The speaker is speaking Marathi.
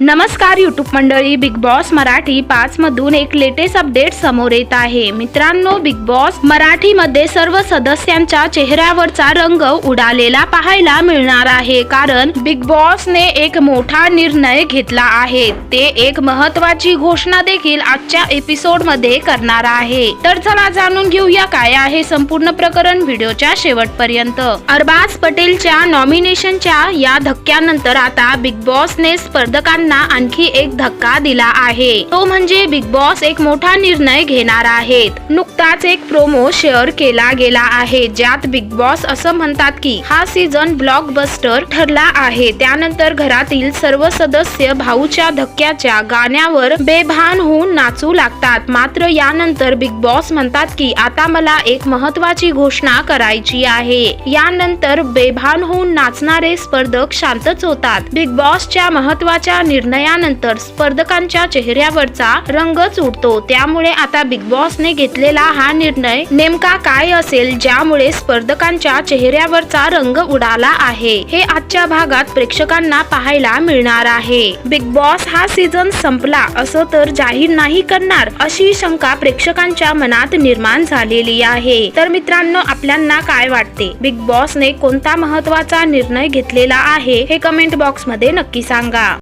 नमस्कार युट्यूब मंडळी बिग बॉस मराठी पाच मधून एक लेटेस्ट अपडेट समोर येत आहे. मित्रांनो बिग बॉस मराठी मध्ये सर्व सदस्यांच्या चेहऱ्यावरचा रंग उडालेला पाहायला मिळणार आहे. कारण बिग बॉसने एक मोठा निर्णय घेतला आहे. ते एक महत्वाची घोषणा देखील आजच्या एपिसोडमध्ये करणार आहे. तर चला जाणून घेऊया काय आहे संपूर्ण प्रकरण व्हिडिओच्या शेवटपर्यंत. अरबाज पटेलच्या नॉमिनेशनच्या या धक्क्यानंतर आता बिग बॉसने स्पर्धकांना आणखी एक धक्का दिला आहे. तो म्हणजे बिग बॉस एक मोठा निर्णय घेणार आहेत. नुकताच एक प्रोमो शेअर केला गेला आहे ज्यात बिग बॉस असं म्हणतात की हा सीझन ब्लॉकबस्टर ठरला आहे. त्यानंतर घरातील सर्व सदस्य भाऊच्या धक्क्याच्या गाण्यावर बेभान होऊन नाचू लागतात. मात्र यानंतर बिग बॉस म्हणतात की आता मला एक महत्वाची घोषणा करायची आहे. यानंतर बेभान होऊन नाचणारे स्पर्धक शांतच होतात. बिग बॉसच्या महत्त्वाच्या निर्णयानंतर स्पर्धकांच्या चेहऱ्यावरचा रंगच उडतो त्यामुळे आता बिग बॉसने घेतलेला हा निर्णय नेमका काय असेल ज्यामुळे स्पर्धकांच्या चेहऱ्यावरचा रंग उडाला आहे हे आजच्या भागात प्रेक्षकांना पाहायला मिळणार आहे. बिग बॉस हा सीझन संपला असं तर जाहीर नाही करणार अशी शंका प्रेक्षकांच्या मनात निर्माण झालेली आहे. तर मित्रांनो आपल्यांना काय वाटते? बिग बॉसने कोणता महत्त्वाचा निर्णय घेतलेला आहे हे कमेंट बॉक्समध्ये नक्की सांगा.